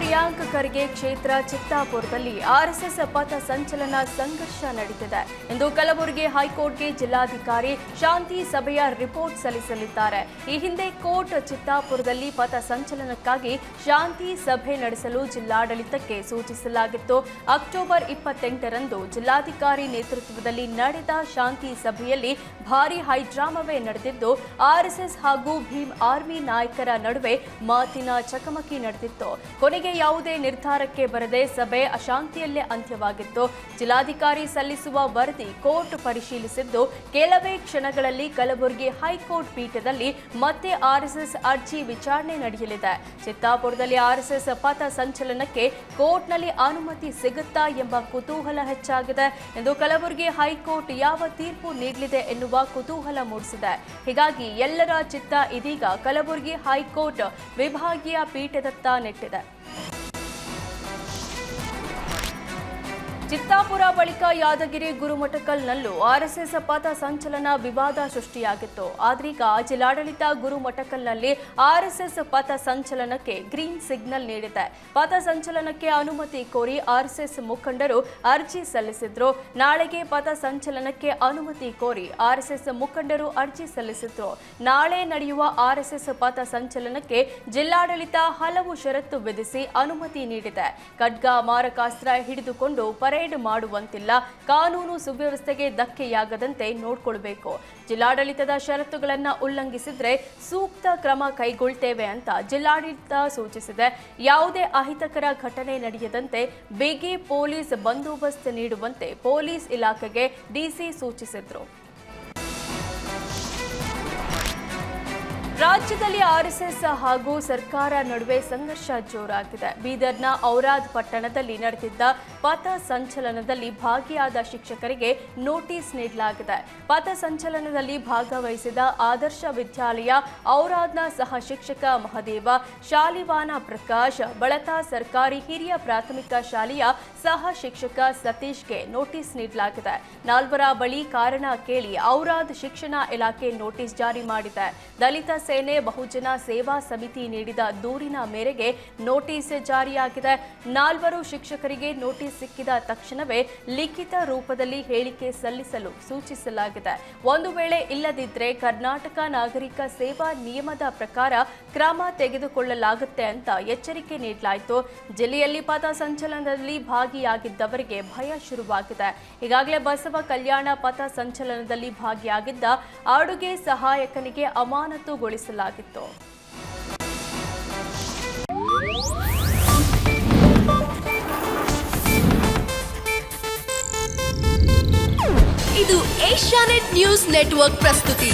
ಪ್ರಿಯಾಂಕ್ ಖರ್ಗೆ ಕ್ಷೇತ್ರ ಚಿತ್ತಾಪುರದಲ್ಲಿ ಆರ್ಎಸ್ಎಸ್ ಪಥ ಸಂಚಲನ ಸಂಘರ್ಷ ನಡೆದಿದೆ ಇಂದು ಕಲಬುರಗಿ ಹೈಕೋರ್ಟ್ಗೆ ಜಿಲ್ಲಾಧಿಕಾರಿ ಶಾಂತಿ ಸಭೆಯ ರಿಪೋರ್ಟ್ ಸಲ್ಲಿಸಲಿದ್ದಾರೆ. ಈ ಹಿಂದೆ ಕೋರ್ಟ್ ಚಿತ್ತಾಪುರದಲ್ಲಿ ಪಥ ಸಂಚಲನಕ್ಕಾಗಿ ಶಾಂತಿ ಸಭೆ ನಡೆಸಲು ಜಿಲ್ಲಾಡಳಿತಕ್ಕೆ ಸೂಚಿಸಲಾಗಿತ್ತು. ಅಕ್ಟೋಬರ್ ಇಪ್ಪತ್ತೆಂಟರಂದು ಜಿಲ್ಲಾಧಿಕಾರಿ ನೇತೃತ್ವದಲ್ಲಿ ನಡೆದ ಶಾಂತಿ ಸಭೆಯಲ್ಲಿ ಭಾರಿ ಹೈಡ್ರಾಮವೇ ನಡೆದಿದ್ದು, ಆರ್ಎಸ್ಎಸ್ ಹಾಗೂ ಭೀಮ್ ಆರ್ಮಿ ನಾಯಕರ ನಡುವೆ ಮಾತಿನ ಚಕಮಕಿ ನಡೆದಿತ್ತು. ಕೊನೆಗೆ ಯಾವುದೇ ನಿರ್ಧಾರಕ್ಕೆ ಬರದೆ ಸಭೆ ಅಶಾಂತಿಯಲ್ಲೇ ಅಂತ್ಯವಾಗಿತ್ತು. ಜಿಲ್ಲಾಧಿಕಾರಿ ಸಲ್ಲಿಸುವ ವರದಿ ಕೋರ್ಟ್ ಪರಿಶೀಲಿಸಿದ್ದು ಕೆಲವೇ ಕ್ಷಣಗಳಲ್ಲಿ ಕಲಬುರಗಿ ಹೈಕೋರ್ಟ್ ಪೀಠದಲ್ಲಿ ಮತ್ತೆ ಆರ್ಎಸ್ಎಸ್ ಅರ್ಜಿ ವಿಚಾರಣೆ ನಡೆಯಲಿದೆ. ಚಿತ್ತಾಪುರದಲ್ಲಿ ಆರ್ಎಸ್ಎಸ್ ಪಥ ಸಂಚಲನಕ್ಕೆ ಕೋರ್ಟ್ನಲ್ಲಿ ಅನುಮತಿ ಸಿಗುತ್ತಾ ಎಂಬ ಕುತೂಹಲ ಹೆಚ್ಚಾಗಿದೆ. ಎಂದು ಕಲಬುರಗಿ ಹೈಕೋರ್ಟ್ ಯಾವ ತೀರ್ಪು ನೀಡಲಿದೆ ಎನ್ನುವ ಕುತೂಹಲ ಮೂಡಿಸಿದೆ. ಹೀಗಾಗಿ ಎಲ್ಲರ ಚಿತ್ತ ಇದೀಗ ಕಲಬುರಗಿ ಹೈಕೋರ್ಟ್ ವಿಭಾಗೀಯ ಪೀಠದತ್ತ ನೆಟ್ಟಿದೆ. ಚಿತ್ತಾಪುರ ಬಳಿಕ ಯಾದಗಿರಿ ಗುರುಮಠಕಲ್ನಲ್ಲೂ ಆರ್ಎಸ್ಎಸ್ ಪಥ ಸಂಚಲನ ವಿವಾದ ಸೃಷ್ಟಿಯಾಗಿತ್ತು. ಆದ್ರೀಗ ಜಿಲ್ಲಾಡಳಿತ ಗುರುಮಠಕಲ್ನಲ್ಲಿ ಆರ್ಎಸ್ಎಸ್ ಪಥ ಸಂಚಲನಕ್ಕೆ ಗ್ರೀನ್ ಸಿಗ್ನಲ್ ನೀಡಿದೆ. ಪಥ ಸಂಚಲನಕ್ಕೆ ಅನುಮತಿ ಕೋರಿ ಆರ್ಎಸ್ಎಸ್ ಮುಖಂಡರು ಅರ್ಜಿ ಸಲ್ಲಿಸಿದ್ರು. ನಾಳೆಗೆ ಪಥ ಸಂಚಲನಕ್ಕೆ ಅನುಮತಿ ಕೋರಿ ಆರ್ಎಸ್ಎಸ್ ಮುಖಂಡರು ಅರ್ಜಿ ಸಲ್ಲಿಸಿದ್ರು. ನಾಳೆ ನಡೆಯುವ ಆರ್ಎಸ್ಎಸ್ ಪಥ ಸಂಚಲನಕ್ಕೆ ಜಿಲ್ಲಾಡಳಿತ ಹಲವು ಷರತ್ತು ವಿಧಿಸಿ ಅನುಮತಿ ನೀಡಿದೆ. ಖಡ್ಗ ಮಾರಕಾಸ್ತ್ರ ಹಿಡಿದುಕೊಂಡು ಪರೇಡ್ ಮಾಡುವಂತಿಲ್ಲ. ಕಾನೂನು ಸುವ್ಯವಸ್ಥೆಗೆ ಧಕ್ಕೆಯಾಗದಂತೆ ನೋಡ್ಕೊಳ್ಬೇಕು. ಜಿಲ್ಲಾಡಳಿತದ ಷರತ್ತುಗಳನ್ನ ಉಲ್ಲಂಘಿಸಿದ್ರೆ ಸೂಕ್ತ ಕ್ರಮ ಕೈಗೊಳ್ತೇವೆ ಅಂತ ಜಿಲ್ಲಾಡಳಿತ ಸೂಚಿಸಿದೆ. ಯಾವುದೇ ಅಹಿತಕರ ಘಟನೆ ನಡೆಯದಂತೆ ಬಿಗಿ ಪೊಲೀಸ್ ಬಂದೋಬಸ್ತ್ ನೀಡುವಂತೆ ಪೊಲೀಸ್ ಇಲಾಖೆಗೆ ಡಿಸಿ ಸೂಚಿಸಿದ್ರು. ರಾಜ್ಯದಲ್ಲಿ ಆರ್ಎಸ್ಎಸ್ ಹಾಗೂ ಸರ್ಕಾರ ನಡುವೆ ಸಂಘರ್ಷ ಜೋರಾಗಿದೆ. ಬೀದರ್ನ ಔರಾದ್ ಪಟ್ಟಣದಲ್ಲಿ ನಡೆದಿದ್ದ ಪಥ ಸಂಚಲನದಲ್ಲಿ ಭಾಗಿಯಾದ ಶಿಕ್ಷಕರಿಗೆ ನೋಟಿಸ್ ನೀಡಲಾಗಿದೆ. ಪಥ ಸಂಚಲನದಲ್ಲಿ ಭಾಗವಹಿಸಿದ ಆದರ್ಶ ವಿದ್ಯಾಲಯ ಔರಾದ್ನ ಸಹ ಶಿಕ್ಷಕ ಮಹದೇವ, ಶಾಲಿವಾನ ಪ್ರಕಾಶ್ ಬಳತಾ ಸರ್ಕಾರಿ ಹಿರಿಯ ಪ್ರಾಥಮಿಕ ಶಾಲೆಯ ಸಹ ಶಿಕ್ಷಕ ಸತೀಶ್ಗೆ ನೋಟಿಸ್ ನೀಡಲಾಗಿದೆ. ನಾಲ್ವರ ಬಳಿ ಕಾರಣ ಕೇಳಿ ಔರಾದ್ ಶಿಕ್ಷಣ ಇಲಾಖೆ ನೋಟಿಸ್ ಜಾರಿ ಮಾಡಿದೆ. ದಲಿತ ಸೇನೆ ಬಹುಜನ ಸೇವಾ ಸಮಿತಿ ನೀಡಿದ ದೂರಿನ ಮೇರೆಗೆ ನೋಟಿಸ್ ಜಾರಿಯಾಗಿದೆ. ನಾಲ್ವರು ಶಿಕ್ಷಕರಿಗೆ ನೋಟಿಸ್ ಸಿಕ್ಕಿದ ತಕ್ಷಣವೇ ಲಿಖಿತ ರೂಪದಲ್ಲಿ ಹೇಳಿಕೆ ಸಲ್ಲಿಸಲು ಸೂಚಿಸಲಾಗಿದೆ. ಒಂದು ವೇಳೆ ಇಲ್ಲದಿದ್ದರೆ ಕರ್ನಾಟಕ ನಾಗರಿಕ ಸೇವಾ ನಿಯಮದ ಪ್ರಕಾರ ಕ್ರಮ ತೆಗೆದುಕೊಳ್ಳಲಾಗುತ್ತೆ ಅಂತ ಎಚ್ಚರಿಕೆ ನೀಡಲಾಯಿತು. ಜಿಲ್ಲೆಯಲ್ಲಿ ಪಥ ಸಂಚಲನದಲ್ಲಿ ಭಾಗಿಯಾಗಿದ್ದವರಿಗೆ ಭಯ ಶುರುವಾಗಿದೆ. ಈಗಾಗಲೇ ಬಸವ ಕಲ್ಯಾಣ ಪಥ ಸಂಚಲನದಲ್ಲಿ ಭಾಗಿಯಾಗಿದ್ದ ಅಡುಗೆ ಸಹಾಯಕನಿಗೆ ಅಮಾನತುಗೊಳಿಸಲಾಗಿತ್ತು ಇದು ಏಷ್ಯಾನೆಟ್ ನ್ಯೂಸ್ ನೆಟ್ವರ್ಕ್ ಪ್ರಸ್ತುತಿ.